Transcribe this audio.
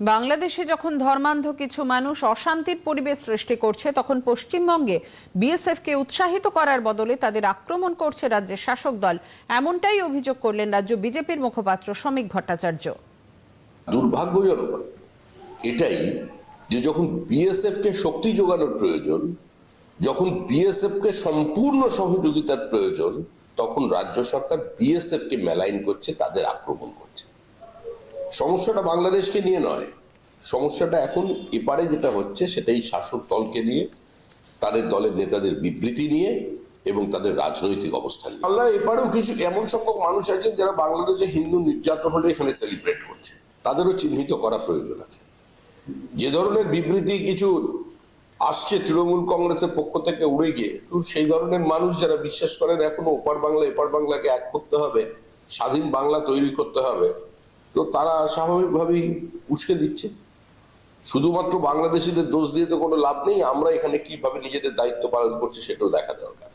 বাংলাদেশে যখন ধর্মান্ধ কিছু মানুষ অশান্তির পরিবেশ সৃষ্টি করছে, তখন পশ্চিমবঙ্গে বিএসএফকে উৎসাহিত করার বদলে তাদের আক্রমণ করছে রাজ্যের শাসক দল। এমনটাই অভিযোগ করলেন রাজ্য বিজেপির মুখপাত্র শ্রমিক ভট্টাচার্য। দুর্ভাগ্যজনক। এটাই যে যখন বিএসএফ কে শক্তি যোগানোর প্রয়োজন, যখন বিএসএফ কে সম্পূর্ণ সহযোগিতার প্রয়োজন, তখন রাজ্য সরকার বিএসএফ কে মেলাইন করছে, তাদের আক্রমণ করছে। সমস্যাটা বাংলাদেশকে নিয়ে নয়। সমস্যাটা এখন এপারে যেটা হচ্ছে, সেটাই শাসক দলকে নিয়ে, তাদের দলের নেতাদের বিবৃতি নিয়ে এবং তাদের রাজনৈতিক অবস্থান। আল্লাহ, এপারেও কিছু এমন সংখ্যক মানুষ আছেন যারা বাংলাদেশে হিন্দু নির্যাতন হলে এখানে সেলিব্রেট করছে। তাদেরও চিহ্নিত করা প্রয়োজন আছে। যে ধরনের বিবৃতি কিছু আসছে তৃণমূল কংগ্রেসের পক্ষ থেকে উড়ে গিয়ে সেই ধরনের মানুষ যারা বিশ্বাস করেন এখনও ওপার বাংলা, এপার বাংলাকে এক করতে হবে, স্বাধীন বাংলা তৈরি করতে হবে তো তারা স্বাভাবিকভাবেই উস্কে দিচ্ছে। শুধুমাত্র বাংলাদেশিদের দোষ দিয়ে তো কোনো লাভ নেই, আমরা এখানে কীভাবে নিজেদের দায়িত্ব পালন করছি সেটাও দেখা দরকার।